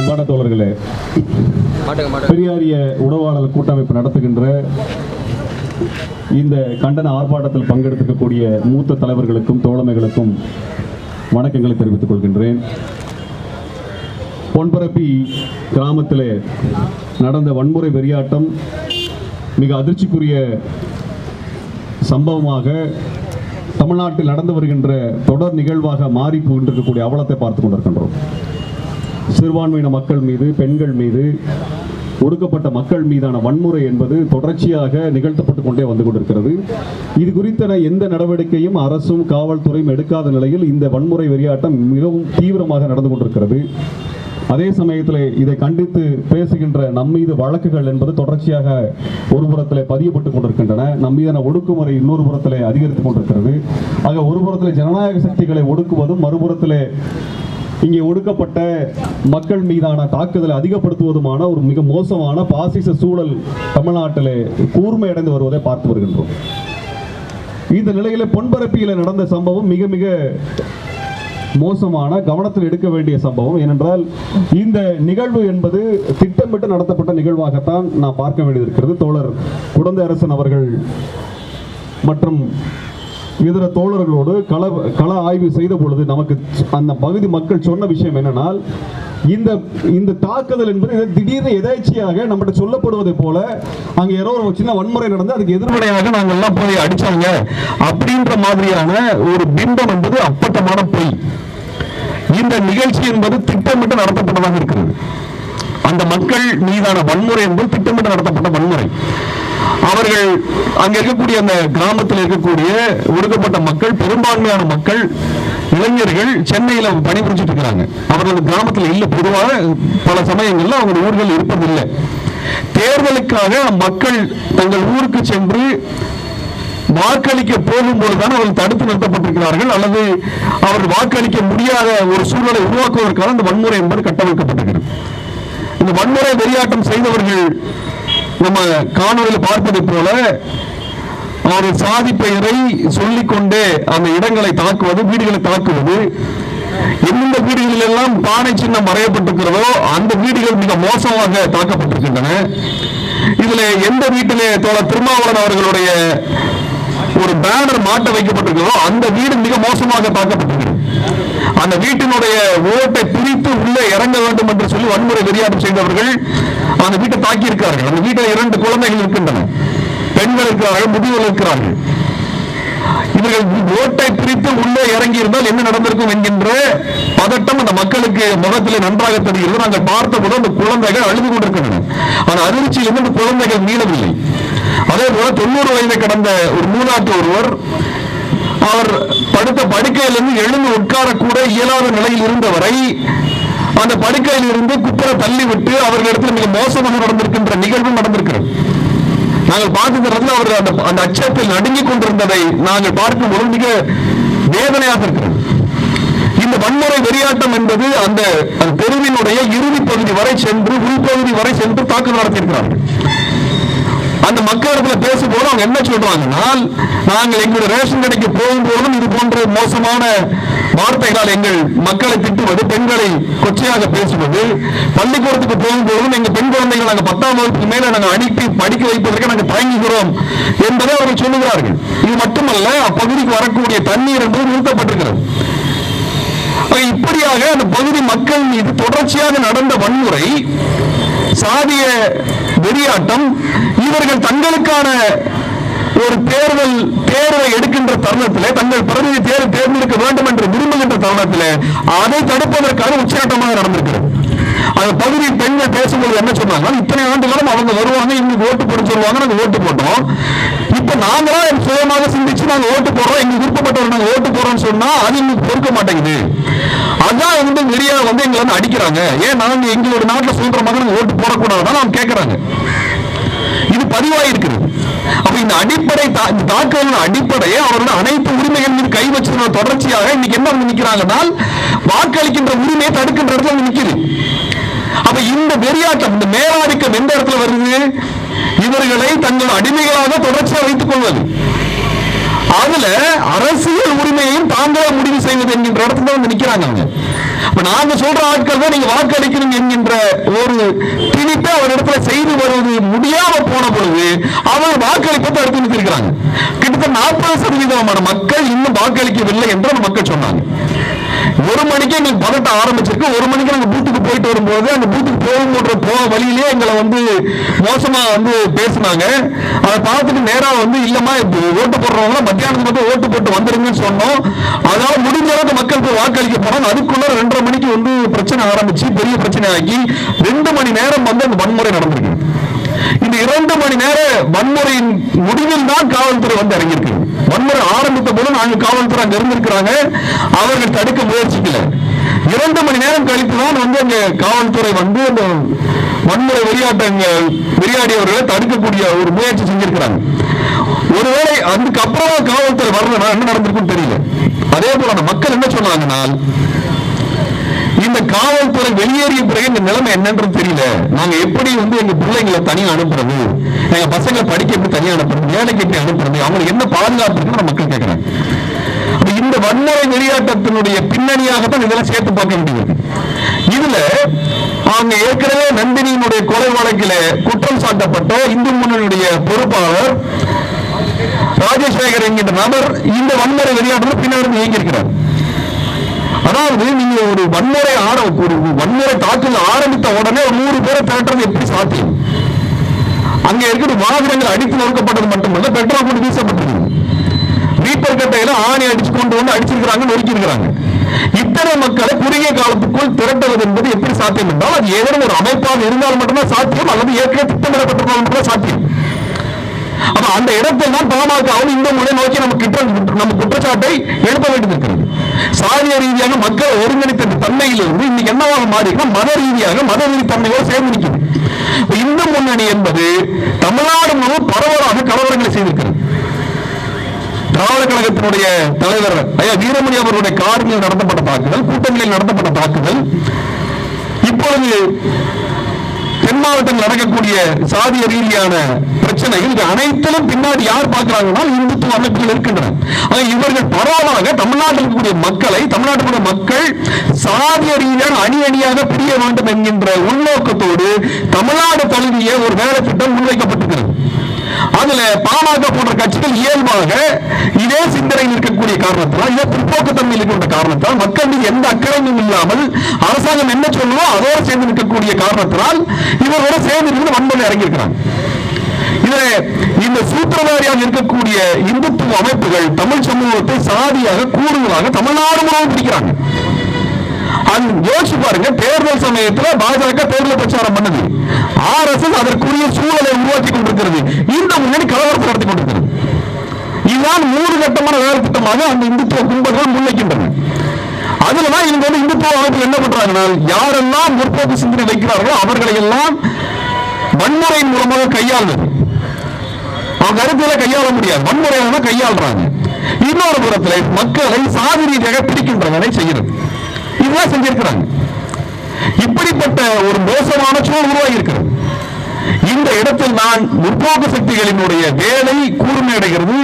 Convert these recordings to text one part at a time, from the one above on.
அன்பான தோழர்களே பெரியாரிய உணவாளர் கூட்டமைப்பு நடத்துகின்ற இந்த கண்டன ஆர்ப்பாட்டத்தில் பங்கெடுத்திருக்கக்கூடிய மூத்த தலைவர்களுக்கும் தோழமைகளுக்கும் வணக்கங்களை தெரிவித்துக் கொள்கின்றேன். பொன்பரப்பி கிராமத்தில் நடந்த வன்முறை வெறியாட்டம் மிக அதிர்ச்சிக்குரிய சம்பவமாக தமிழ்நாட்டில் நடந்து வருகின்ற தொடர் நிகழ்வாக மாறி கொண்டிருக்கக்கூடிய அவலத்தை பார்த்து கொண்டிருக்கின்றோம். சிறுபான்மையின மக்கள் மீது பெண்கள் மீது ஒடுக்கப்பட்ட மக்கள் மீதான வன்முறை என்பது தொடர்ச்சியாக நிகழ்த்தப்பட்டு கொண்டே வந்து கொண்டிருக்கிறது. இது குறித்த எந்த நடவடிக்கையும் அரசும் காவல்துறையும் எடுக்காத நிலையில் இந்த வன்முறை வெறியாட்டம் மிகவும் தீவிரமாக நடந்து கொண்டிருக்கிறது. அதே சமயத்தில் இதை கண்டித்து பேசுகின்ற நம் மீது வழக்குகள் என்பது தொடர்ச்சியாக ஒரு புறத்தில் பதியப்பட்டு கொண்டிருக்கின்றன. நம் மீதான ஒடுக்குமுறை இன்னொரு புறத்தில் அதிகரித்துக் கொண்டிருக்கிறது. ஆக ஒரு புறத்தில் ஜனநாயக சக்திகளை ஒடுக்குவதும் மறுபுறத்தில் இங்கே ஒடுக்கப்பட்ட மக்கள் மீதான தாக்குதலை அதிகப்படுத்துவதுமான ஒரு மிக மோசமான பாசிச சூழல் தமிழ்நாட்டிலே கூர்மையடைந்து வருவதை பார்த்து வருகின்றோம். இந்த நிலையில பொன்பரப்பியில் நடந்த சம்பவம் மிக மிக மோசமான கவனத்தில் எடுக்க வேண்டிய சம்பவம். ஏனென்றால் இந்த நிகழ்வு என்பது திட்டமிட்டு நடத்தப்பட்ட நிகழ்வாகத்தான் நான் பார்க்க வேண்டியது இருக்கிறது தோழர் குடந்தை அரசன் அவர்கள் மற்றும் இதர தோழர்களோடு கள கள ஆய்வு செய்த பொழுது நமக்கு அந்த பகுதி மக்கள் சொன்ன விஷயம் என்னன்னால் இந்த இந்த தாக்குதல் என்பது திடீர்னு எதாச்சியாக நம்மகிட்ட சொல்லப்படுவதை போல அங்க யாரோ ஒரு சின்ன வன்முறை நடந்து அதுக்கு எதிர்மறையாக நாங்கள் எல்லாம் போய் அடிச்சாங்க. அப்படின்ற மாதிரியான ஒரு பிம்பம் என்பது அப்பட்டமான பொய். இந்த நிகழ்ச்சி என்பது திட்டமிட்டு நடத்தப்பட்டதாக இருக்கிறது. அந்த மக்கள் மீதான வன்முறை என்பது திட்டமிட்டு நடத்தப்பட்ட வன்முறை. அவர்கள் அங்க இருக்கக்கூடிய அந்த கிராமத்தில் இருக்கக்கூடிய ஒடுக்கப்பட்ட மக்கள் பெரும்பான்மையான மக்கள் இளைஞர்கள் சென்னையில பணிபுரிஞ்சிட்டு இருக்கிறாங்க அவர்கள் கிராமத்தில் இல்ல. பொதுவாக பல சமயங்கள்ல அவங்க ஊர்கள் இருப்பதில்லை. தேர்தலுக்காக மக்கள் தங்கள் ஊருக்கு சென்று வாக்களிக்க போகும்போதுதான் அவர்கள் தடுத்து நிறுத்தப்பட்டிருக்கிறார்கள். அல்லது அவர்கள் வாக்களிக்க முடியாத ஒரு சூழலை உருவாக்குவதற்கான இந்த வன்முறை என்பது கட்டமைக்கப்பட்டிருக்கிறது இந்த வன்முறை வெளியாட்டம் செய்தவர்கள் நம்ம காணொலியில் பார்ப்பது போல அவர் சாதி பெயரை சொல்லிக்கொண்டே அந்த இடங்களை தாக்குவது வீடுகளை தாக்குவது எந்தெந்த வீடுகளில் எல்லாம் பானை சின்னம் வரையப்பட்டிருக்கிறதோ அந்த வீடுகள் மிக மோசமாக தாக்கப்பட்டிருக்கின்றன. இதுல எந்த வீட்டிலே தோழர் திருமாவளவன் அவர்களுடைய ஒரு பேனர் மாட்ட வைக்கப்பட்டிருக்கிறதோ அந்த வீடு மிக மோசமாக தாக்கப்பட்டிருக்கிறது. அந்த வீட்டினுடைய ஓட்டை பிரித்து உள்ளே இறங்க வேண்டும் என்று சொல்லி வன்முறை வெறியாட்டம் செய்தவர்கள் அந்த வீட்டை தாக்கி இருக்கிறார்கள் அந்த வீட்டில் இரண்டு குழந்தைகள் இருக்கின்றன. பெண்கள் இருக்கிறார்கள் முதியவர்கள் இருக்கிறார்கள். இவர்கள் ஓட்டை பிரித்து உள்ளே இறங்கி இருந்தால் என்ன நடந்திருக்கும் என்கின்ற பதட்டம் அந்த மக்களுக்கு முகத்தில் நன்றாக தெரிகிறது. நாங்கள் கூட அந்த குழந்தைகள் அழுது கொண்டிருக்கின்றன. ஆனால் அதிர்ச்சியிலிருந்து அந்த குழந்தைகள் மீளவில்லை. அதே போல தொண்ணூறு வயதை கடந்த ஒரு மூணாட்டு ஒருவர் அவர் படுத்த படுக்கையிலிருந்து எழுந்து உட்காரக்கூட இயலாத நிலையில் இருந்தவரை அந்த படுக்கையில் இருந்து குப்புற தள்ளிவிட்டு அவர்களிடத்தில் மிக மோசமாக நடந்திருக்கின்ற நிகழ்வு நடந்திருக்கிறது. நாங்கள் பார்க்கின்ற இடத்துல அவர் அந்த அந்த அச்சத்தில் நடுங்கிக் கொண்டிருந்ததை நாங்கள் பார்க்கும் பார்க்கும்போது மிக வேதனையாக இருக்கிறது. இந்த வன்முறை வெறியாட்டம் என்பது அந்த அந்த தெருவினுடைய இறுதி பகுதி வரை சென்று உள்பகுதி வரை சென்று தாக்குதல் நடத்தியிருக்கிறார்கள். அந்த மக்களிடத்துல பேசும்போது அவங்க என்ன சொல்றாங்கன்னா நாங்கள் எங்களுடைய ரேஷன் கடைக்கு போகும்போதும் இது போன்ற மோசமான வார்த்தைகளால் எங்கள் மக்களை திட்டுவது பெண்களை கொச்சையாக பேசுவது பள்ளிக்கூடத்துக்கு போகும்போதும் எங்க பெண் குழந்தைகள் நாங்கள் பத்தாம் வகுப்புக்கு மேல நாங்கள் அனுப்பி படிக்க வைப்பதற்கு நாங்கள் தயங்குகிறோம் என்பதை அவர்கள் சொல்லுகிறார்கள். இது மட்டுமல்ல அப்பகுதிக்கு வரக்கூடிய தண்ணீர் என்பது நிறுத்தப்பட்டிருக்கிறது. இப்படியாக அந்த பகுதி மக்கள் மீது தொடர்ச்சியாக நடந்த வன்முறை சாதிய வெறியாட்டம். இவர்கள் தங்களுக்கான ஒரு தேர்தல் தேர்வை எடுக்கின்ற தருணத்தில் தங்கள் பிரதிநிதி தேர்வு தேர்ந்தெடுக்க வேண்டும் என்று விரும்புகின்ற தருணத்தில் அதை தடுப்பதற்காக உச்சகட்டமாக நடந்திருக்கிறது. அந்த பகுதி பெண்கள் பேசும்போது என்ன சொன்னாங்க இத்தனை ஆண்டுகளும் அவங்க வருவாங்க இன்னைக்கு ஓட்டு போட சொல்லுவாங்க நாங்க ஓட்டு போட்டோம். இப்ப நாங்களா சுயமாக சிந்திச்சு நாங்க ஓட்டு போடுறோம் எங்களுக்கு விருப்பப்பட்டவர் நாங்க ஓட்டு போறோம்னு சொன்னா அது இன்னைக்கு பொறுக்க மாட்டேங்குது. அதான் வந்து மீடியா வந்து எங்களை வந்து அடிக்கிறாங்க. ஏன் நாங்க எங்களோட நாட்டில் சொல்ற நாங்க ஓட்டு போடக்கூடாதுதான் அவங்க கேட்கறாங்க இது பதிவாயிருக்குது அப்ப இந்த அடிப்படை தா- இந்த தாக்குதலின் அடிப்படையை அவரோட அனைத்து உரிமைகள் மீது கை வச்சதோட தொடர்ச்சியாக இன்னைக்கு என்ன வந்து நிக்கிறாங்கன்னா வாக்களிக்கின்ற உரிமையை தடுக்கின்ற இடத்துல வந்து நிக்குது. அப்ப இந்த வெறியாட்டம் இந்த மேலாதிக்கம் எந்த இடத்துல வருது? இவர்களை தங்கள் அடிமைகளாக தொடர்ச்சியாக வைத்துக் கொள்வது. அதுல அரசியல் உரிமையையும் தாங்களே முடிவு செய்வது என்கின்ற இடத்துல வந்து நிக்கிறாங்க அவங்க. அப்ப நாங்க சொல்ற ஆட்கள் தான் நீங்க வாக்களிக்கணும் என்கின்ற ஒரு திணிப்பை அவர் இடத்துல செய்து வருவது முடியாம போன பொழுது அவர் வாக்களிப்பை தடுத்து நிறுத்திருக்கிறாங்க கிட்டத்தட்ட நாற்பது சதவீதமான மக்கள் இன்னும் வாக்களிக்கவில்லை என்று அந்த மக்கள் சொன்னாங்க. ஒரு மணிக்கு எங்களுக்கு பதட்டம் ஆரம்பிச்சிருக்கு. ஒரு மணிக்கு நாங்கள் பூத்துக்கு போயிட்டு வரும்போது அந்த பூத்துக்கு போகும்போது போக வழியிலே எங்களை வந்து மோசமாக வந்து பேசினாங்க. அதை பார்த்துட்டு நேராக வந்து இல்லைம்மா இப்போ ஓட்டு போடுறவங்க மத்தியானத்துக்கு மட்டும் ஓட்டு போட்டு வந்துருங்கன்னு சொன்னோம். அதனால முடிஞ்ச அளவுக்கு மக்கள் போய் வாக்களிக்க போனாங்க. அதுக்குள்ள ரெண்டரை மணிக்கு வந்து பிரச்சனை ஆரம்பிச்சு பெரிய பிரச்சனை ஆகி ரெண்டு மணி நேரம் வந்து அந்த வன்முறை நடந்திருக்கு. இந்த இரண்டு மணி நேர வன்முறையின் முடிவில் தான் காவல்துறை வந்து இறங்கியிருக்கு. வன்முறை ஆரம்பித்த போது நாங்கள் காவல்துறை அங்க இருந்திருக்கிறாங்க. அவர்கள் தடுக்க முயற்சிக்கல. இரண்டு மணி நேரம் கழித்து தான் வந்து அங்க காவல்துறை வந்து அந்த வன்முறை வெறியாட்டங்க விளையாடியவர்களை தடுக்கக்கூடிய ஒரு முயற்சி செஞ்சிருக்கிறாங்க. ஒருவேளை அதுக்கப்புறம் காவல்துறை வரலன்னா என்ன நடந்திருக்குன்னு தெரியல. அதே போல அந்த மக்கள் என்ன சொன்னாங்கன்னா இந்த காவல்துறை வெளியேறிய பிறகு இந்த நிலைமை என்னன்றது தெரியல. நாங்க எப்படி வந்து எங்க பிள்ளைங்களை தனியா அனுப்புறது? எங்க பசங்களை படிக்க எப்படி தனியா அனுப்புறது? வேலைக்கு எப்படி அனுப்புறது? அவங்களுக்கு என்ன பாதுகாப்பு இருக்குன்னு மக்கள் கேட்கிறாங்க. இந்த வன்முறை வெளியாட்டத்தினுடைய பின்னணியாகத்தான் இதெல்லாம் சேர்த்து பார்க்க முடியும் இதுல அவங்க ஏற்கனவே நந்தினியினுடைய கொலை வழக்கில குற்றம் சாட்டப்பட்ட இந்து முன்னணியுடைய பொறுப்பாளர் ராஜசேகர் என்கின்ற நபர் இந்த வன்முறை வெளியாட்டத்தில் பின்னாடி இயங்கியிருக்கிறார் அதாவது நீங்க ஒரு வன்முறை ஆர ஒரு வன்முறை தாக்குதல் ஆரம்பித்த உடனே ஒரு நூறு பேரை திரட்டுறது எப்படி சாத்தியம்? அங்க இருக்கிற வாகனங்கள் அடித்து நொறுக்கப்பட்டது மட்டுமல்ல பெட்ரோல் கொண்டு வீசப்பட்டது. வீட்டர் கட்டையில ஆணி அடிச்சு கொண்டு வந்து அடிச்சிருக்கிறாங்க நொறுக்கி இருக்கிறாங்க இத்தனை மக்களை குறுகிய காலத்துக்குள் திரட்டுவது என்பது எப்படி சாத்தியம் என்றால் அது ஏதேனும் ஒரு அமைப்பாக இருந்தால் மட்டும்தான் சாத்தியம் அல்லது ஏற்கனவே திட்டமிடப்பட்டிருந்தால் மட்டும்தான் சாத்தியம். அப்ப அந்த இடத்தில் தான் பாமகவும் இந்த முறை நோக்கி நம்ம கிட்ட நம்ம குற்றச்சாட்டை எழுப்ப வேண்டியது இருக்கிறது. சாதிய ரீதியாக மக்கள் ஒருங்கிணைத்த தன்மையிலிருந்து இன்னைக்கு என்னவாக மாறினா மத ரீதியாக மத ரீதி தன்மையோடு சேர்ந்து நிற்கிறது இந்து முன்னணி என்பது தமிழ்நாடு முழு பரவலாக கலவரங்களை செய்திருக்கிறது. திராவிட கழகத்தினுடைய தலைவர் ஐயா வீரமணி அவர்களுடைய காரில் நடத்தப்பட்ட தாக்குதல் கூட்டங்களில் நடத்தப்பட்ட தாக்குதல் இப்பொழுது தென் மாவட்டத்தில் நடக்கக்கூடிய சாதிய ரீதியான பிரச்சனை. இது அனைத்திலும் பின்னாடி யார் பார்க்கிறாங்கன்னா இந்துத்துவ அமைப்புகள் இருக்கின்றன. இவர்கள் பரவலாக தமிழ்நாட்டில் இருக்கக்கூடிய மக்களை தமிழ்நாட்டில் மக்கள் சாதிய ரீதியாக அணி அணியாக பிரிய வேண்டும் என்கின்ற உள்நோக்கத்தோடு தமிழ்நாடு தழுவிய ஒரு வேலை திட்டம் முன்வைக்கப்பட்டிருக்கிறது. அதுல பாமக போன்ற கட்சிகள் இயல்பாக இதே சிந்தனையில் இருக்கக்கூடிய காரணத்தால் இதே பிற்போக்கு தன்மையில் இருக்கின்ற காரணத்தால் மக்கள் மீது எந்த அக்கறையும் இல்லாமல் அரசாங்கம் என்ன சொல்லுவோ அதோடு சேர்ந்து நிற்கக்கூடிய காரணத்தினால் இவரோட சேர்ந்து இருந்து வன்முறை இறங்கியிருக்கிறாங்க. இதுல இந்த சூத்திரதாரியாக இருக்கக்கூடிய இந்துத்துவ அமைப்புகள் தமிழ் சமூகத்தை சாதியாக கூடுதலாக தமிழ்நாடு முழுவதும் பிடிக்கிறாங்க. யோசிச்சு பாருங்க தேர்தல் சமயத்துல பாஜக தேர்தல் பிரச்சாரம் பண்ணுது. ஆர்எஸ்எஸ் அதற்குரிய சூழலை உருவாக்கி கொண்டிருக்கிறது. இந்த முன்னணி கலவரத்தை நடத்தி கொண்டிருக்கிறது. இதுதான் மூன்று கட்டமான வேலை திட்டமாக அந்த இந்துத்துவ கும்பல்கள் முன்வைக்கின்றன. அதுலதான் இவங்க வந்து இந்துத்துவ அமைப்பு என்ன பண்றாங்கன்னா யாரெல்லாம் முற்போக்கு சிந்தனை வைக்கிறார்களோ அவர்களை எல்லாம் வன்முறையின் மூலமாக கையாளுவது. அவங்க கருத்துல கையாள முடியாது. வன்முறையாக கையாள்றாங்க கையாளுறாங்க. இன்னொரு புறத்துல மக்களை சாதி ரீதியாக பிடிக்கின்றவனை செய்யறது இதுதான் செஞ்சிருக்கிறாங்க. இப்படிப்பட்ட ஒரு மோசமான சூழல் உருவாகி இருக்கிறது இந்த இடத்தில் நான் முற்போக்கு சக்திகளினுடைய வேலை கூர்மையடைகிறது.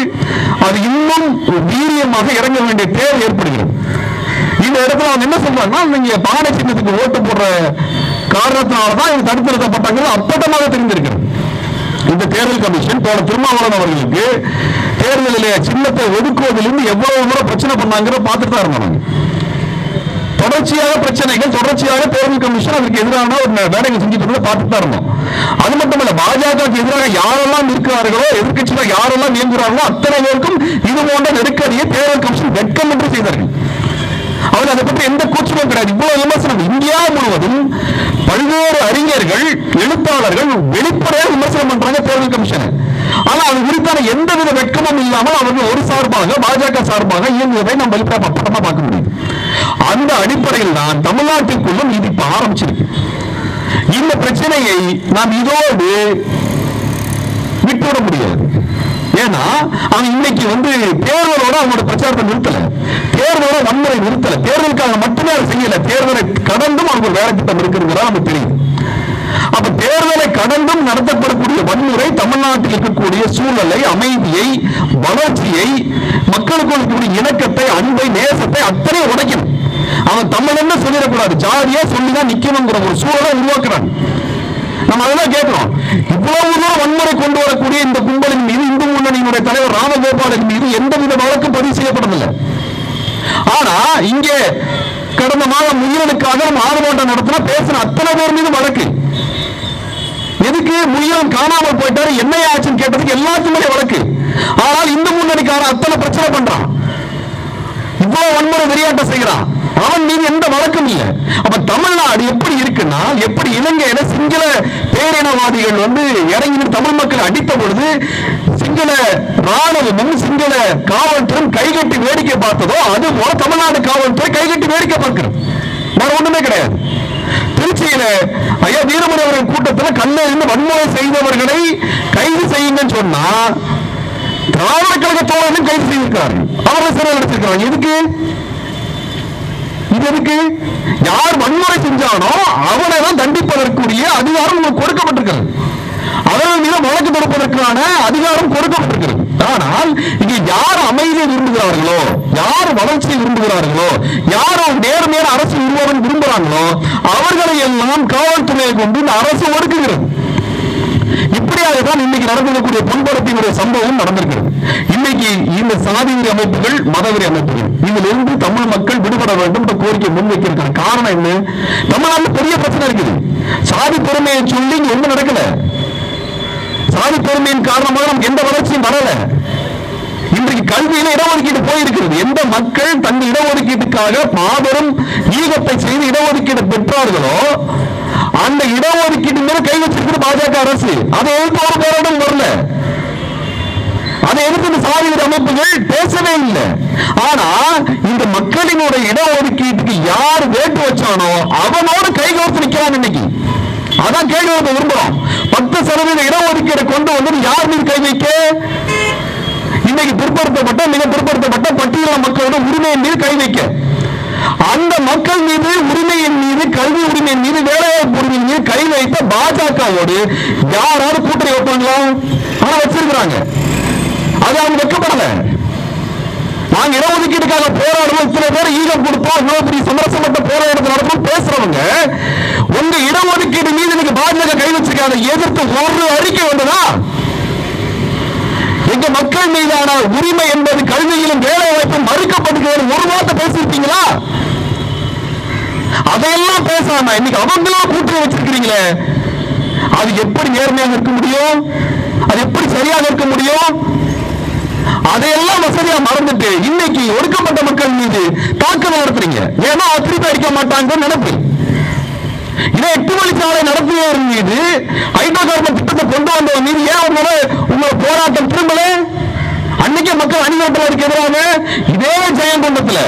அது இன்னும் வீரியமாக இறங்க வேண்டிய தேவை ஏற்படுகிறது. இந்த இடத்துல அவங்க என்ன சொல்றாங்கன்னா நீங்க பாட சின்னத்துக்கு ஓட்டு போடுற காரணத்தினாலதான் இது தடுத்து நிறுத்தப்பட்டாங்க அப்பட்டமாக தெரிந்திருக்கிறது. இந்த தேர்தல் கமிஷன் போன திருமாவளவன் அவர்களுக்கு தேர்தலிலே சின்னத்தை ஒதுக்குவதிலிருந்து எவ்வளவு முறை பிரச்சனை பண்ணாங்கிற பார்த்துட்டு தான் இருந்தாங்க தொடர்ச்சியாக பிரச்சனைகள் தொடர்ச்சியாக தேர்தல் கமிஷன் அதற்கு எதிரான ஒரு வேலைகள் செஞ்சுட்டு இருந்ததை பார்த்துட்டு தான் இருந்தோம். அது மட்டுமல்ல பாஜகவுக்கு எதிராக யாரெல்லாம் இருக்கிறார்களோ எதிர்க்கட்சியில் யாரெல்லாம் இயங்குகிறார்களோ அத்தனை பேருக்கும் இது போன்ற நெருக்கடியை தேர்தல் கமிஷன் வெட்கம் என்று செய்தார்கள். அவர் அதை பற்றி எந்த கூச்சமும் கிடையாது. இவ்வளவு விமர்சனம் இந்தியா முழுவதும் பல்வேறு அறிஞர்கள் எழுத்தாளர்கள் வெளிப்படையாக விமர்சனம் பண்றாங்க தேர்தல் கமிஷனை. ஆனா அது குறித்தான எந்தவித வெட்கமும் இல்லாமல் அவர்கள் ஒரு சார்பாக பாஜக சார்பாக இயங்குவதை நம்ம வெளிப்படையா பட்டமா பார்க்க முடியும். அந்த அடிப்படையில் தான் தமிழ்நாட்டுக்குள்ளும் இது இப்ப ஆரம்பிச்சிருக்கு. இந்த பிரச்சனையை நாம் இதோடு விட்டுவிட முடியாது. ஏன்னா அவன் இன்னைக்கு வந்து தேர்தலோட அவங்களோட பிரச்சாரத்தை நிறுத்தல. தேர்தலோட வன்முறை நிறுத்தல. தேர்தலுக்காக மட்டுமே அதை செய்யல. தேர்தலை கடந்தும் அவங்க வேலை திட்டம் இருக்குங்கிறதா நமக்கு தெரியும். அப்ப தேர்தலை கடந்தும் நடத்தப்படக்கூடிய வன்முறை தமிழ்நாட்டில் இருக்கக்கூடிய சூழலை அமைதியை வளர்ச்சியை மக்களுக்கு இருக்கக்கூடிய இணக்கத்தை அன்பை நேசத்தை அத்தனை உடைக்கணும். அவன் தமிழன்னு சொல்லிடக்கூடாது? ஜாதியா சொல்லிதான் நிக்கணுங்கிற ஒரு சூழலை உருவாக்குறான். நம்ம அதெல்லாம் கேட்கிறோம். இவ்வளவு தூரம் வன்முறை கொண்டு வரக்கூடிய இந்த கும்பலின் மீது இந்து முன்னணியினுடைய தலைவர் ராமகோபாலின் மீது எந்த வித வழக்கும் பதிவு செய்யப்படவில்லை. ஆனா இங்கே கடந்த மாதம் முயலுக்காக நம்ம ஆர்ப்பாட்டம் நடத்தின பேசின அத்தனை பேர் மீது வழக்கு. எதுக்கு முயல் காணாமல் போயிட்டாரு? என்ன ஆச்சுன்னு கேட்டதுக்கு எல்லாத்துக்குமே வழக்கு. ஆனால் இந்து முன்னணிக்காரன் அத்தனை பிரச்சனை பண்றான். இவ்வளவு வன்முறை விளையாட்டம் செய்யறான் அவன் மீது எந்த வழக்கம் இல்லை. அப்ப தமிழ்நாடு எப்படி இருக்குன்னா எப்படி இலங்கையில சிங்கள பேரினவாதிகள் வந்து இறங்கி தமிழ் மக்கள் அடித்த பொழுது சிங்கள ராணுவமும் சிங்கள காவல்துறையும் கைகட்டி வேடிக்கை பார்த்ததோ அது போல தமிழ்நாடு காவல்துறை கைகட்டி வேடிக்கை பார்க்கிறோம் வேற ஒண்ணுமே கிடையாது. திருச்சியில ஐயா வீரமணி அவர்கள் கூட்டத்தில் கல்ல இருந்து வன்முறை செய்தவர்களை கைது செய்யுங்கன்னு சொன்னா திராவிட கழக கைது செய்திருக்கிறார்கள். அவர்கள் சிறையில் அடைச்சிருக்கிறாங்க எதுக்கு? எதுக்கு? யார் வன்முறை செஞ்சானோ அவனை தான் தண்டிப்பதற்குரிய அதிகாரம் உங்களுக்கு கொடுக்கப்பட்டிருக்கிறது. அவர்கள் மீது வழக்கு தொடுப்பதற்கான அதிகாரம் கொடுக்கப்பட்டிருக்கிறது. ஆனால் இங்கே யார் அமைதியை விரும்புகிறார்களோ யார் வளர்ச்சியை விரும்புகிறார்களோ யார் ஒரு நேர்மையான அரசு உருவாக விரும்புகிறாங்களோ அவர்களை எல்லாம் காவல்துறையை கொண்டு இந்த அரசு ஒடுக்குகிறது. இப்படியாக தான் இன்னைக்கு நடந்திருக்கக்கூடிய பொன்பரத்தினுடைய சம்பவம் நடந்திருக்கிறது இன்னைக்கு இந்த சாதிவெறி அமைப்புகள் மதவெறி அமைப்புகள் இதிலிருந்து தமிழ் மக்கள் விடுபட வேண்டும் என்ற கோரிக்கை முன்வைக்கிறாங்க காரணம் என்ன? தமிழ்நாட்டில் பெரிய பிரச்சனை இருக்குது. சாதி பெருமையை சொல்லி இங்க ஒண்ணும் நடக்கல. சாதி பெருமையின் காரணமாக நமக்கு எந்த வளர்ச்சியும் வரல. இன்றைக்கு கல்வியில இடஒதுக்கீடு போயிருக்கிறது. எந்த மக்கள் தன் இடஒதுக்கீட்டுக்காக மாபெரும் ஈகத்தை செய்து இடஒதுக்கீடு பெற்றார்களோ அந்த இடஒதுக்கீடு மேல கை வச்சிருக்கிறது பாஜக அரசு. அதை எதிர்த்து ஒரு போராட்டம் வரல. அதை எதிர்த்து இந்த சாதிவாரி அமைப்புகள் பேசவே இல்லை. ஆனா இந்த மக்களினுடைய இடஒதுக்கீட்டுக்கு யார் வேட்டு வச்சானோ அவனோடு கைகோர்த்து நிக்கிறான் இன்னைக்கு. அதான் கேள்வி விரும்புறோம். பத்து சதவீத இடஒதுக்கீடு கொண்டு வந்து யார் மீது கை வைக்க? இன்னைக்கு பிற்படுத்தப்பட்ட மிக பிற்படுத்தப்பட்ட பட்டியல மக்களோட உரிமையின் மீது கை வைக்க. அந்த மக்கள் மீது உரிமையின் மீது கல்வி உரிமையின் மீது வேலைவாய்ப்பு உரிமையின் மீது கை வைத்த பாஜகவோடு யாராவது கூட்டணி வைப்பாங்களா? ஆனா வச்சிருக்கிறாங்க. அது அவங்க வைக்கப்படல. நாங்க இடஒதுக்கீட்டுக்காக போராடுவோம். இத்தனை பேர் ஈகம் கொடுப்போம். இவ்வளவு பெரிய சமரசமற்ற போராட்டத்தை நடக்கும் பேசுறவங்க உங்க இடஒதுக்கீடு மீது நீங்க பாஜக கை வச்சிருக்காங்க. எதிர்த்து ஒரு அறிக்கை வந்ததா? எங்க மக்கள் மீதான உரிமை என்பது கல்வியிலும் வேலை வாய்ப்பும் மறுக்கப்படுகிறது. ஒரு வார்த்தை பேசியிருப்பீங்களா அதையெல்லாம் பேசாம இன்னைக்கு அவங்களா கூட்டு வச்சிருக்கிறீங்களே. அது எப்படி நேர்மையாக இருக்க முடியும்? அது எப்படி சரியாக இருக்க முடியும்? அதையெல்லாம் வசதியா மறந்துட்டு இன்னைக்கு ஒடுக்கப்பட்ட மக்கள் மீது தாக்குதல் நடத்துறீங்க. ஏன்னா திருப்பி அடிக்க மாட்டாங்கன்னு நினைப்பு இதே எட்டு வழிச்சாலை நடத்தியவர் மீது ஹைட்ரோ கார்பன் திட்டத்தை கொண்டு வந்தவர் மீது ஏன் உங்களோட உங்களோட போராட்டம் திரும்பல? அன்னைக்கே மக்கள் அணிவகுப்பதற்கு எதிராக இதே ஜெயங்கொண்டத்துல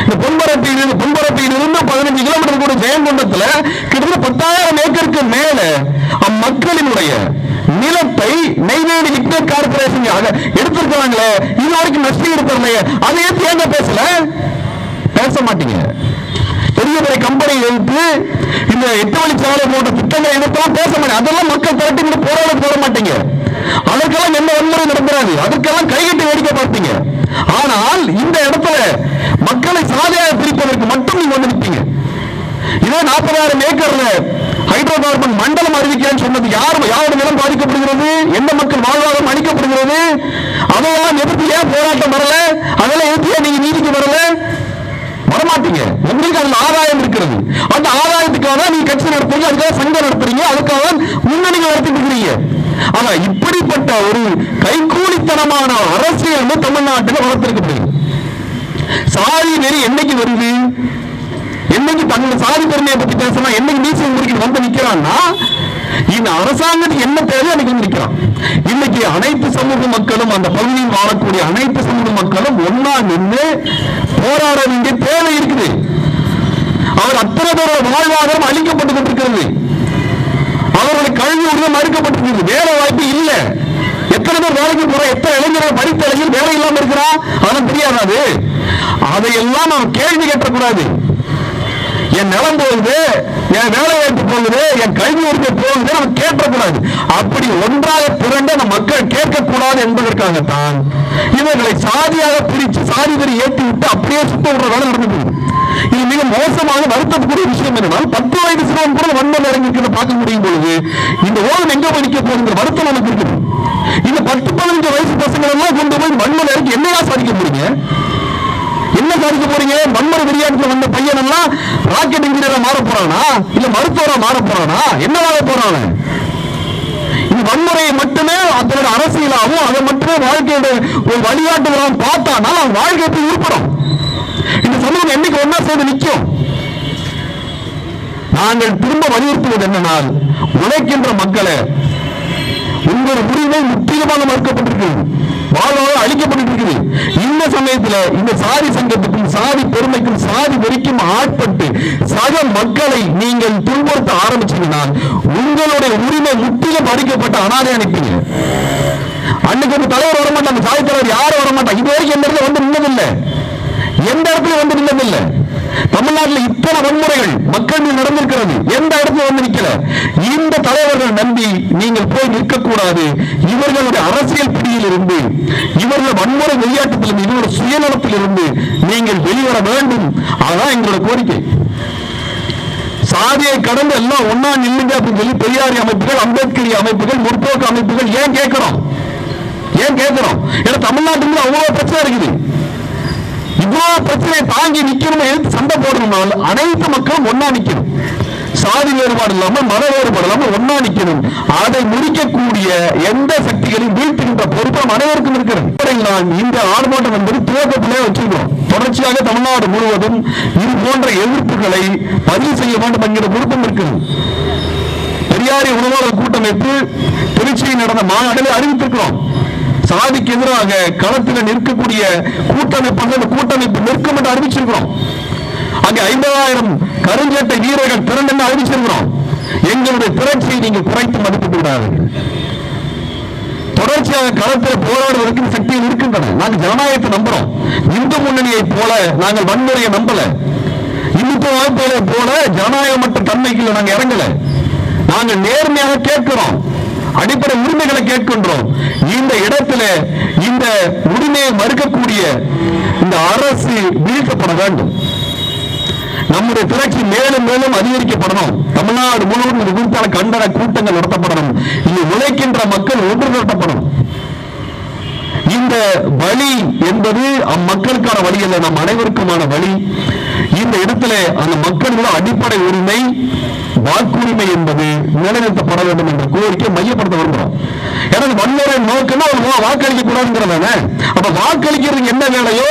இந்த பொன்பரப்பியில் பொன்பரப்பியில் இருந்து பதினஞ்சு கிலோமீட்டர் கூட ஜெயங்கொண்டத்துல கிட்டத்தட்ட பத்தாயிரம் ஏக்கருக்கு மேல அம்மக்களினுடைய நிலத்தை நெய்வேலி லிக்விட் கார்பரேஷன் எடுத்திருக்கிறாங்களே இது வரைக்கும் நஷ்டம் எடுத்தலையே அதை ஏன் ஏங்க பேசல? பேச மாட்டீங்க. பெரிய பெரிய கம்பெனி எடுத்து இந்த எட்டு வழி சாலை போன்ற திட்டங்களை எடுத்தாலும் பேச மாட்டேன். அதெல்லாம் மக்கள் திரட்டி இங்க போராட போட மாட்டீங்க. அதற்கெல்லாம் எந்த வன்முறை நடந்துறாது அதுக்கெல்லாம் கைகட்டி வேடிக்கை பார்ப்பீங்க. ஆனால் இந்த இடத்துல மக்களை சாலையாக பிரிப்பதற்கு மட்டும் நீங்க வந்து நிற்பீங்க. இதே நாற்பதாயிரம் ஏக்கர்ல ஹைட்ரோ கார்பன் மண்டலம் அறிவிக்கிறேன்னு சொன்னது யார் யாரோட நிலம் பாதிக்கப்படுகிறது? எந்த மக்கள் வாழ்வாதாரம் அளிக்கப்படுகிறது? அதையெல்லாம் எதிர்த்து ஏன் போராட்டம் வரல? அதெல்லாம் எதிர்த்து நீங்க நீதிக்கு வரல? மாட்டீங்க. உங்களுக்கு அதுல ஆதாயம் இருக்கிறது. அந்த ஆதாயத்துக்காக நீங்க கட்சி நடத்துறீங்க அதுக்காக சங்கம் நடத்துறீங்க அதுக்காக முன்னணி நடத்திட்டு இருக்கிறீங்க. ஆனா இப்படிப்பட்ட ஒரு கைகூலித்தனமான அரசியல் வந்து தமிழ்நாட்டில் வளர்த்திருக்கப்படுது. சாதி நெறி என்னைக்கு வருது? என்னைக்கு தங்களோட சாதி பெருமையை பத்தி பேசினா என்னைக்கு மீசை முறுக்கி வந்து நிக்கிறான்னா இந்த அரசாங்கத்துக்கு என்ன தேவை அன்னைக்கு வந்து இன்னைக்கு அனைத்து சமூக மக்களும் அந்த பகுதியில் வாழக்கூடிய அனைத்து சமூக மக்களும் ஒன்னா நின்று போராட வேண்டிய தேவை இருக்குது. அவர் அத்தனை பேரோட வாழ்வாதாரம் அழிக்கப்பட்டு கொண்டிருக்கிறது அவர்களுடைய கல்வி உரிமை மறுக்கப்பட்டிருக்கிறது. வேலை வாய்ப்பு இல்லை. எத்தனை பேர் வேலைக்கு போற? எத்தனை இளைஞர்கள் படித்த இளைஞர் வேலை இல்லாம இருக்கிறா அதெல்லாம் தெரியாது அதையெல்லாம் நாம் கேள்வி கேட்கக்கூடாது என் நிலம் போகுது என் வேலை வாய்ப்பு போகுது என் கல்வி உரிமை போகுது நம்ம கேட்கக்கூடாது. அப்படி ஒன்றாக திரண்டு அந்த மக்கள் கேட்கக்கூடாது என்பதற்காகத்தான் இவர்களை சாதியாக பிரித்து சாதி வரி ஏற்றி விட்டு அப்படியே சுத்த விடுற வேலை நடந்து இது மிக மோசமாக வருத்தக்கூடிய விஷயம் என்னன்னா பத்து வயது சிறுவன் கூட வன்மம் இறங்கிருக்கிறத பார்க்க முடியும் பொழுது இந்த ஓரம் எங்க படிக்க போகுது போகுங்கிற வருத்தம் நமக்கு இருக்குது. இந்த பத்து பதினஞ்சு வயசு பசங்களெல்லாம் கொண்டு போய் மண்ணில் இறங்கி என்னையா சாதிக்க முடியுங்க என்ன சாதிக்க போறீங்க? மன்மர விளையாட்டுல வந்த பையன் எல்லாம் ராக்கெட் இன்ஜினியரா மாற போறானா? இல்ல மருத்துவரா மாற போறானா? என்ன மாற போறான இந்த வன்முறையை மட்டுமே அதனோட அரசியலாகவும் அதை மட்டுமே வாழ்க்கையோட ஒரு வழிகாட்டுகளாகவும் பார்த்தானா? அவன் வாழ்க்கை எப்படி உருப்படும்? இந்த சமூகம் என்னைக்கு ஒன்னா சேர்ந்து நிற்கும்? நாங்கள் திரும்ப வலியுறுத்துவது என்னனால் உழைக்கின்ற மக்களை உங்கள் உரிமை முற்றிலுமாக மறுக்கப்பட்டிருக்கிறது. வாழ்வாக அழிக்கப்பட்டிருக்கிறது இந்த சமயத்துல இந்த சாதி சங்கத்துக்கும் சாதி பெருமைக்கும் சாதி வெறிக்கும் ஆட்பட்டு சக மக்களை நீங்கள் துன்புறுத்த ஆரம்பிச்சீங்கன்னா உங்களுடைய உரிமை முற்றிலும் பறிக்கப்பட்ட அனாதை அனுப்பீங்க அன்னைக்கு ஒரு தலைவர் வர மாட்டாங்க சாதி தலைவர் யாரும் வரமாட்டாங்க. இது வரைக்கும் எந்த இடத்துல வந்து நின்னதில்லை. எந்த இடத்துல வந்து நின்னதில்லை. தமிழ்நாட்டில் இத்தனை வன்முறைகள் மக்கள் மீது நடந்திருக்கிறது. எந்த இடத்துல வந்து நிற்கல இந்த தலைவர்கள் நம்பி நீங்கள் போய் நிற்கக்கூடாது. இவர்களுடைய அரசியல் பிடியில் இருந்து இவர்கள் வன்முறை விளையாட்டத்தில் இவருடைய சுயநலத்தில் இருந்து நீங்கள் வெளிவர வேண்டும். அதுதான் எங்களோட கோரிக்கை. சாதியை கடந்து எல்லாம் ஒன்னா நில்லுங்க அப்படின்னு சொல்லி பெரியாரி அமைப்புகள் அம்பேத்கரி அமைப்புகள் முற்போக்கு அமைப்புகள் ஏன் கேட்கிறோம்? ஏன் கேட்கிறோம்? ஏன்னா தமிழ்நாட்டுல அவ்வளவு பிரச்சனை இருக்குது. இவ்வளவு பிரச்சனையை தாங்கி நிக்கணும் சண்டை போடணும் அனைத்து மக்களும் ஒன்னா நிக்கணும். சாதி வேறுபாடு இல்லாம மத வேறுபாடு இல்லாம ஒன்னா நிக்கணும். அதை முடிக்கக்கூடிய எந்த சக்திகளையும் வீழ்த்துகின்ற பொறுப்பு அனைவருக்கும் இருக்கிறது. நான் இந்த ஆர்ப்பாட்டம் என்பது துவக்கத்திலே வச்சிருக்கோம் தொடர்ச்சியாக தமிழ்நாடு முழுவதும் இது போன்ற எதிர்ப்புகளை பதிவு செய்ய வேண்டும் என்கிற விருப்பம் இருக்கிறது. பெரியாரி உணவாளர் கூட்டமைப்பு திருச்சியில் நடந்த மாநாட்டில் அறிவித்திருக்கிறோம். சாதிக்கு எதிராக களத்தில் நிற்கக்கூடிய கூட்டமைப்பு அந்த கூட்டமைப்பு நிற்கும் என்று அறிவிச்சிருக்கிறோம். அங்கே ஐம்பதாயிரம் கருஞ்சட்டை வீரர்கள் திரண்டு என்று அறிவிச்சிருக்கிறோம். எங்களுடைய திரட்சியை நீங்கள் குறைத்து மதிப்பிட்டு விடாதீர்கள் தொடர்ச்சியாக களத்தில் போராடுவதற்கு சக்தியில் இருக்கின்றன. நாங்கள் ஜனநாயகத்தை நம்புறோம். இந்து முன்னணியை போல நாங்கள் வன்முறையை நம்பல. இந்துத்துவ அமைப்புகளை போல ஜனநாயகமற்ற தன்மைக்குள்ள நாங்கள் இறங்கல. நாங்கள் நேர்மையாக கேட்கிறோம். அடிப்படை உரிமைகளை கேட்கின்றோம். இந்த இடத்துல இந்த உரிமையை மறுக்கக்கூடிய இந்த அரசு வீழ்த்தப்பட வேண்டும். நம்முடைய திரட்சி மேலும் மேலும் அதிகரிக்கப்படணும். தமிழ்நாடு முழுவதும் இது குறித்தான கண்டன கூட்டங்கள் நடத்தப்படணும். இங்கு உழைக்கின்ற மக்கள் ஒன்று நடத்தப்படும் இந்த வழி என்பது அம்மக்களுக்கான வழி அல்ல நம் அனைவருக்குமான வழி. இந்த இடத்துல அந்த மக்களோட அடிப்படை உரிமை வாக்குரிமை என்பது நிலைநிறுத்தப்பட வேண்டும் என்ற கோரிக்கை மையப்படுத்த விரும்புகிறோம். எனக்கு வன்முறை நோக்கம்னா ஒரு வாக்களிக்க கூடாதுங்கிறதானே அப்ப வாக்களிக்கிறது என்ன வேலையோ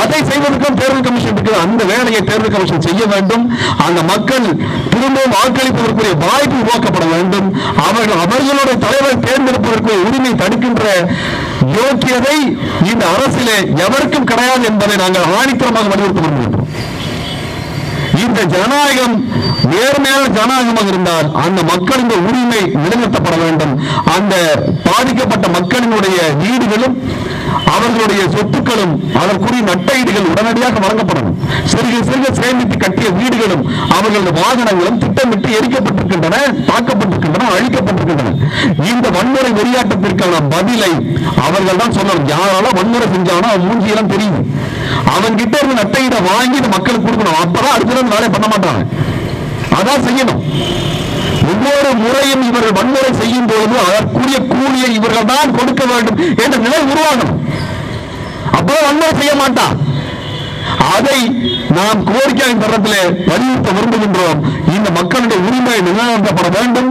அதை செய்வதற்கும் தேர்தல் கமிஷன் இருக்கு அந்த வேலையை தேர்தல் கமிஷன் செய்ய வேண்டும். அந்த மக்கள் திரும்பவும் வாக்களிப்பதற்குரிய வாய்ப்பு உருவாக்கப்பட வேண்டும். அவர்கள் அவர்களுடைய தலைவரை தேர்ந்தெடுப்பதற்கு உரிமை தடுக்கின்ற யோக்கியதை இந்த அரசிலே எவருக்கும் கிடையாது என்பதை நாங்கள் ஆணித்தரமாக வலியுறுத்த விரும்புகின்றோம் இந்த ஜனநாயகம் நேர்மையான ஜனநாயகமாக இருந்தால் அந்த மக்களின் உரிமை நிலைநிறுத்தப்பட வேண்டும். அந்த பாதிக்கப்பட்ட மக்களினுடைய வீடுகளும் அவர்களுடைய சொத்துக்களும் அதற்குரிய நட்டையீடுகள் உடனடியாக வழங்கப்படணும். சிறுக சிறுக சேமித்து கட்டிய வீடுகளும் அவர்களது வாகனங்களும் திட்டமிட்டு எரிக்கப்பட்டிருக்கின்றன தாக்கப்பட்டிருக்கின்றன அழிக்கப்பட்டிருக்கின்றன. இந்த வன்முறை வெறியாட்டத்திற்கான பதிலை அவர்கள் தான் சொல்லணும். யாரால வன்முறை செஞ்சாலும் அவன் மூஞ்சியெல்லாம் தெரியும் அவன் கிட்ட இருந்து நட்டையிட வாங்கி மக்களுக்கு கொடுக்கணும். அப்பதான் அடுத்த நாள் வேலை பண்ண மாட்டாங்க. அதான் செய்யணும். ஒவ்வொரு முறையும் இவர்கள் வன்முறை செய்யும் போது அதற்குரிய கூலியை இவர்கள் தான் கொடுக்க வேண்டும் என்ற நிலை உருவாகணும். அப்போ வன்முறை செய்ய மாட்டான் அதை நாம் கோரிக்கையின் தரத்தில் வலியுறுத்த விரும்புகின்றோம். இந்த மக்களுடைய உரிமை நிலைநிறுத்தப்பட வேண்டும்.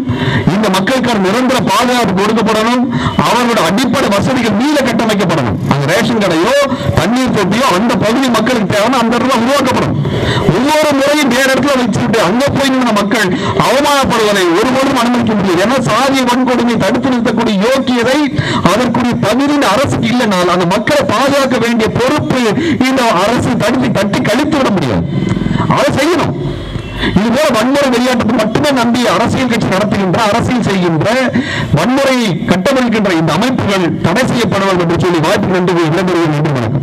மக்களுக்கு நிரந்தர பாதுகாப்பு கொடுக்கப்படணும். அவர்களோட அடிப்படை வசதிகள் மீள கட்டமைக்கப்படணும். அந்த ரேஷன் கடையோ தண்ணீர் தொட்டியோ அந்த பகுதி மக்களுக்கு தேவைன்னா அந்த இடத்துல உருவாக்கப்படும். ஒவ்வொரு முறையும் வேற இடத்துல வச்சுக்கிட்டு அங்க போய் நின்ற மக்கள் அவமானப்படுவதை ஒருபோதும் அனுமதிக்க முடியாது. ஏன்னா சாதிய வன்கொடுமை தடுத்து நிறுத்தக்கூடிய யோக்கியதை அதற்குரிய தகுதியின் அரசுக்கு இல்லைனால் அந்த மக்களை பாதுகாக்க வேண்டிய பொறுப்பு இந்த அரசு தடுத்து தட்டி கழித்து விட முடியாது. அதை செய்யணும். இது போல வன்முறை விளையாட்டத்தை மட்டுமே நம்பி அரசியல் கட்சி நடத்துகின்ற அரசியல் செய்கின்ற வன்முறையை கட்டமைக்கின்ற இந்த அமைப்புகள் தடை செய்யப்பட வேண்டும் என்று சொல்லி வாய்ப்பு நன்றி விடைபெறுகிறேன் நன்றி வணக்கம்